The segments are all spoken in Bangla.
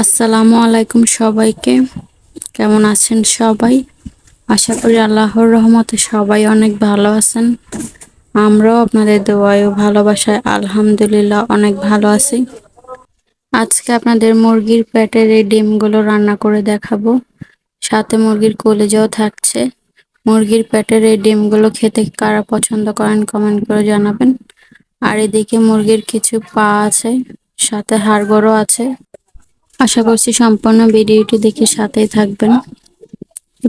আসসালামু আলাইকুম সবাইকে। কেমন আছেন সবাই? আশা করি আল্লাহর রহমতে সবাই অনেক ভালো আছেন। আমরাও আপনাদের দোয়ায় ও ভালোবাসায় আলহামদুলিল্লাহ অনেক ভালো আছি। আজকে আপনাদের মুরগির পেটের এই ডিমগুলো রান্না করে দেখাবো। সাথে মুরগির কলেজাও থাকছে। মুরগির পেটের এই ডিমগুলো খেতে কারা পছন্দ করেন কমেন্ট করে জানাবেন। আর এদিকে মুরগির কিছু পা আছে, সাথে হাড়গোড়ও আছে। আশা করছি সম্পূর্ণ ভিডিওটি দেখে সাথেই থাকবেন।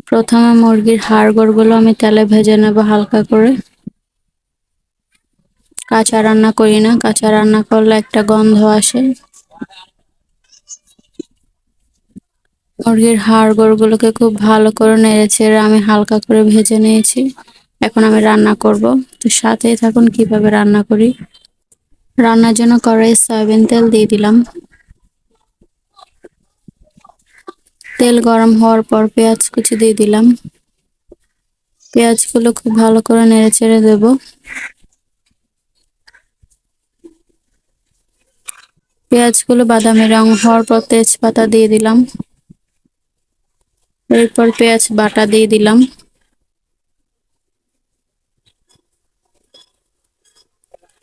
প্রথমে মুরগির হাড়গোড়গুলো আমি তেলে ভেজে নেব হালকা করে। কাঁচা রান্না করি না, কাঁচা রান্না করলে একটা গন্ধ আসে। মুরগির হাড়গোড়গুলোকে খুব ভালো করে নেড়ে ছেড়ে আমি হালকা করে ভেজে নিয়েছি। এখন আমি রান্না করব। তো সাথেই থাকুন, কীভাবে রান্না করি। রান্নার জন্য কড়াই সয়াবিন তেল দিয়ে দিলাম। তেল গরম হওয়ার পর পেঁয়াজ কুচি দিয়ে দিলাম। পেঁয়াজগুলো খুব ভালো করে নেড়ে চেড়ে দেব। পেঁয়াজগুলো বাদামি রং হওয়ার পর তেজপাতা দিয়ে দিলাম। এরপর পেঁয়াজ বাটা দিয়ে দিলাম।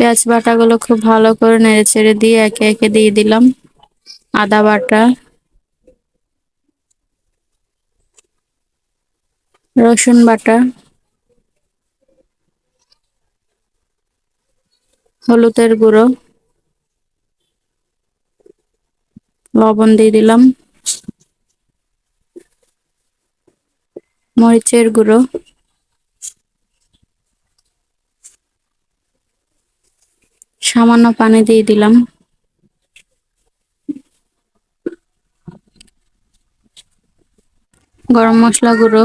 পেঁয়াজ বাটাগুলো খুব ভালো করে নেড়ে চেড়ে দিয়ে একে একে দিয়ে দিলাম। আদা বাটা। রসুন বাটা, হলুদের গুঁড়ো, লবণ দিয়ে দিলাম, মরিচের গুঁড়ো, সামান্য পানি দিয়ে দিলাম। গরম মশলা গুঁড়ো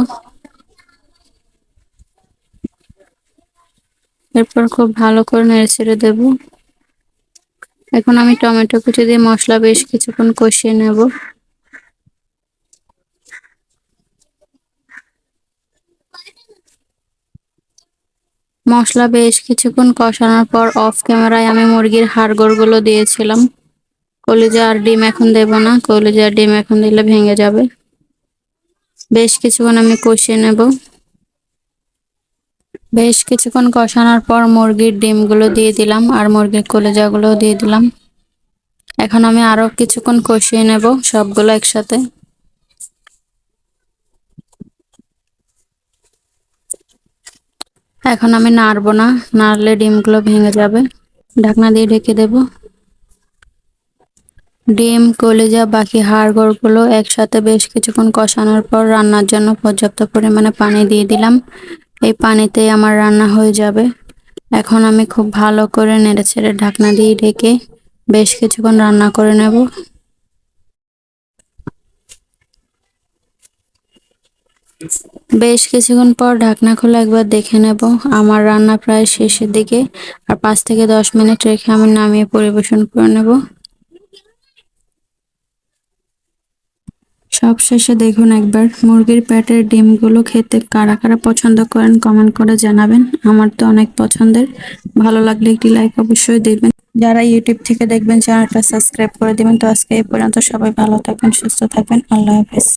এরপর খুব ভালো করে নেড়ে ছেড়ে দেব। এখন আমি টমেটো কুচি দিয়ে মশলা বেশ কিছুক্ষণ কষিয়ে নেব। মশলা বেশ কিছুক্ষণ কষানোর পর অফ ক্যামেরায় আমি মুরগির হাড়গোড়গুলো দিয়েছিলাম। কলিজা আর ডিম এখন দেব না, কলিজা আর ডিম এখন দিলে ভেঙে যাবে। বেশ কিছুক্ষণ আমি কষিয়ে নেব। বেশ কিছুক্ষণ কষানোর পর মুরগির ডিমগুলো দিয়ে দিলাম আর মুরগির কলেজাগুলো দিয়ে দিলাম। এখন আমি আরও কিছুক্ষণ কষিয়ে নেব সবগুলো একসাথে। এখন আমি নাড়বো না, নাড়লে ডিমগুলো ভেঙে যাবে। ঢাকনা দিয়ে ঢেকে দেব। ডিম, কলিজা, বাকি হাড়গোড়গুলো একসাথে বেশ কিছুক্ষণ কষানোর পর রান্নার জন্য পর্যাপ্ত পরিমাণে পানি দিয়ে দিলাম। এই পানিতেই আমার রান্না হয়ে যাবে। এখন আমি খুব ভালো করে নেড়ে ছেড়ে ঢাকনা দিয়ে ঢেকে বেশ কিছুক্ষণ রান্না করে নেব। বেশ কিছুক্ষণ পর ঢাকনা খুলে একবার দেখে নেব। আমার রান্না প্রায় শেষের দিকে, আর পাঁচ থেকে দশ মিনিট রেখে আমি নামিয়ে পরিবেশন করে নেব। সব শেষে দেখুন একবার, মুরগির পেটের ডিমগুলো খেতে কারা কারা পছন্দ করেন কমেন্ট করে জানাবেন। আমার তো অনেক পছন্দের। ভালো লাগলে একটি লাইক অবশ্যই দেবেন। যারা ইউটিউব থেকে দেখবেন, চ্যানেলটা সাবস্ক্রাইব করে দেবেন। তো আজকে এই পর্যন্ত সবাই ভালো থাকবেন, সুস্থ থাকবেন। আল্লাহ হাফেজ।